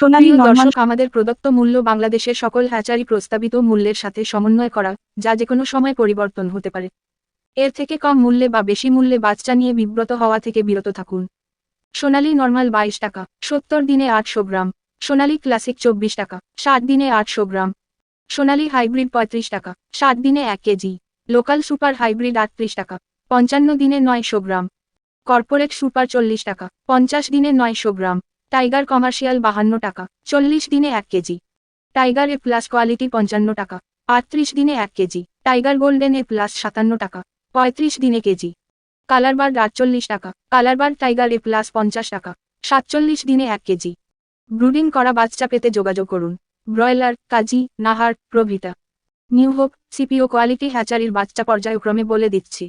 সোনালী দর্শক আমাদের প্রদত্ত মূল্য বাংলাদেশের সকল হ্যাচারি প্রস্তাবিত মূল্যের সাথে সমন্বয় করা যা যে কোনো সময় পরিবর্তন হতে পারে। এর থেকে কম মূল্যে বা বেশি মূল্যে বাচ্চা নিয়ে বিব্রত হওয়া থেকে বিরত থাকুন। সোনালী নর্মাল বাইশ টাকা সত্তর দিনে আটশো গ্রাম। সোনালী ক্লাসিক চব্বিশ টাকা ষাট দিনে আটশো গ্রাম। সোনালী হাইব্রিড পঁয়ত্রিশ টাকা ষাট দিনে এক কেজি। লোকাল সুপার হাইব্রিড আটত্রিশ টাকা পঞ্চান্ন দিনে নয়শো গ্রাম। কর্পোরেট সুপার চল্লিশ টাকা পঞ্চাশ দিনে নয়শো গ্রাম। টাইগার কমার্শিয়াল বাহান্ন টাকা, চল্লিশ দিনে এক KG. Tiger A plus quality পঞ্চান্ন টাকা, আটত্রিশ দিনে এক KG. Tiger golden A plus সাতান্ন টাকা, পঁয়ত্রিশ দিনে কেজি। কালারবার আটচল্লিশ টাকা কালারবার টাইগার এ প্লাস পঞ্চাশ টাকা, সাতচল্লিশ দিনে এক কেজি। ব্রুডিং করা বাচ্চা পেতে যোগাযোগ করুন। ব্রয়লার, কাজী, নাহার, প্রভৃতা। নিউ হোপ, সিপিও কোয়ালিটি হ্যাচারির বাচ্চা পর্যায়ক্রমে বলে দিচ্ছি।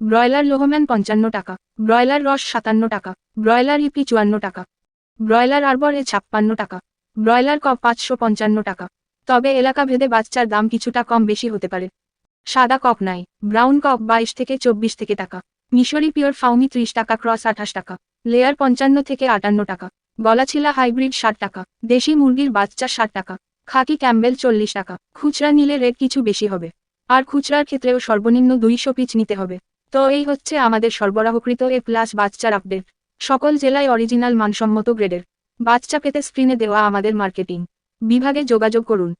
ব্রয়লার লোহম্যান পঞ্চান্ন টাকা, ব্রয়লার রস সাতান্ন টাকা, ব্রয়লার ইপি চুয়ান্ন টাকা ব্রয়লার আরবর ছাপ্পান্ন টাকা। ব্রয়লার কক পাঁচশো পঞ্চান্ন টাকা। তবে এলাকা ভেদে বাচ্চার দাম কিছুটা কম বেশি হতে পারে। সাদা কক নাই। ব্রাউন কক বাইশ থেকে চব্বিশ থেকে টাকা। মিশরি পিওর ফাউমি ত্রিশ টাকা, ক্রস আঠাশ টাকা। লেয়ার পঞ্চান্ন থেকে আটান্ন টাকা। গলাছিলা হাইব্রিড ষাট টাকা। দেশি মুরগির বাচ্চা ষাট টাকা। খাকি ক্যাম্বেল চল্লিশ টাকা। খুচরা নিলে রেট কিছু বেশি হবে। আর খুচরার ক্ষেত্রেও সর্বনিম্ন দুইশো পিচ নিতে হবে। তো এই হচ্ছে আমাদের সরবরাহকৃত এ প্লাস বাচ্চার আপডেট। সকল জেলায় অরিজিনাল মানসম্মত গ্রেডের। বাচ্চা পেতে স্ক্রিনে দেওয়া আমাদের মার্কেটিং। বিভাগে যোগাযোগ করুন।